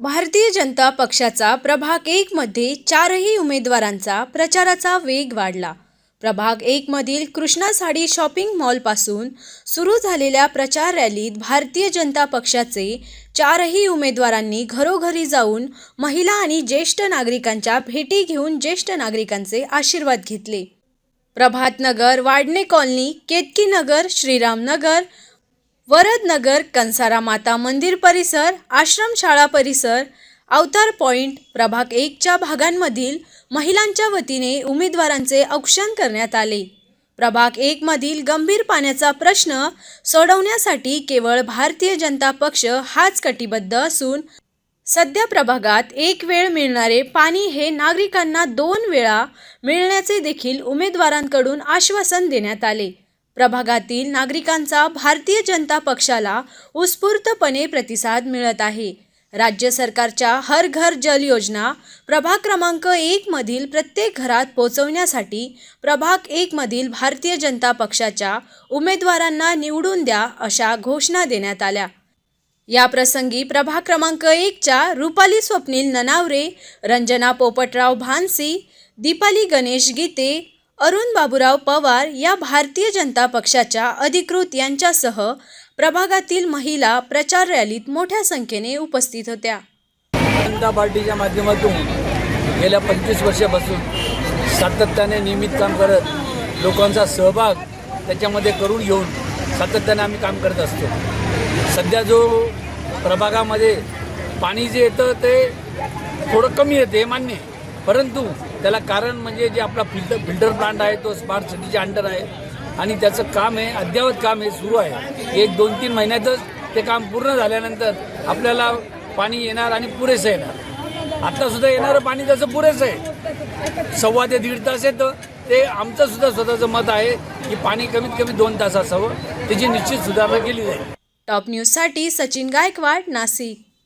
भारतीय जनता पक्षाचा प्रभाग एकमध्ये चारही उमेदवारांचा प्रचाराचा वेग वाढला. प्रभाग एकमधील कृष्णा साडी शॉपिंग मॉलपासून सुरू झालेल्या प्रचार रॅलीत भारतीय जनता पक्षाचे चारही उमेदवारांनी घरोघरी जाऊन महिला आणि ज्येष्ठ नागरिकांच्या भेटी घेऊन ज्येष्ठ नागरिकांचे आशीर्वाद घेतले. प्रभातनगर वाडणे कॉलनी केतकी नगर श्रीरामनगर वरदनगर कंसारा माता मंदिर परिसर आश्रमशाळा परिसर अवतार पॉइंट प्रभाग एकच्या भागांमधील महिलांच्या वतीने उमेदवारांचे औक्षण करण्यात आले. प्रभाग एकमधील गंभीर पाण्याचा प्रश्न सोडवण्यासाठी केवळ भारतीय जनता पक्ष हाच कटिबद्ध असून सध्या प्रभागात एक वेळ मिळणारे पाणी हे नागरिकांना दोन वेळा मिळण्याचे देखील उमेदवारांकडून आश्वासन देण्यात आले. प्रभागातील नागरिकांचा भारतीय जनता पक्षाला उत्स्फूर्तपणे प्रतिसाद मिळत आहे. राज्य सरकारच्या हर घर जल योजना प्रभाग क्रमांक एकमधील प्रत्येक घरात पोहोचवण्यासाठी प्रभाग एकमधील भारतीय जनता पक्षाच्या उमेदवारांना निवडून द्या अशा घोषणा देण्यात आल्या. या प्रसंगी प्रभाग क्रमांक एकच्या रुपाली स्वप्नील ननावरे रंजना पोपटराव भानसी दीपाली गणेश गीते अरुण बाबूराव पवार या भारतीय जनता पक्षाच्या अधिकृत यांच्यासह प्रभागातील महिला प्रचार रॅलीत मोठ्या संख्येने उपस्थित होत्या. जनता पार्टीच्या माध्यमातून गेल्या पंचवीस वर्षापासून सातत्याने नियमित काम करत लोकांचा सहभाग त्याच्यामध्ये करून घेऊन सातत्याने आम्ही काम करत असतो. सध्या जो प्रभागामध्ये पाणी जे येतं ते थोडं कमी येते हे मान्य परंतु त्याला कारण म्हणजे जे आपला फिल्टर फिल्टर प्लांट आहे तो स्मार्ट सिटीच्या अंडर आहे. आणि त्याचं काम आहे अद्ययावत काम हे सुरू आहे. एक दोन तीन महिन्यातच ते काम पूर्ण झाल्यानंतर आपल्याला पाणी येणार आणि पुरेसं येणार. आत्तासुद्धा येणारं पाणी त्याचं पुरेसं आहे. सव्वा ते दीड तास येतं. ते आमचं सुद्धा स्वतःचं मत आहे की पाणी कमीत कमी दोन तास असावं त्याची निश्चित सुधारणा केली जाईल. टॉप न्यूजसाठी सचिन गायकवाड नाशिक.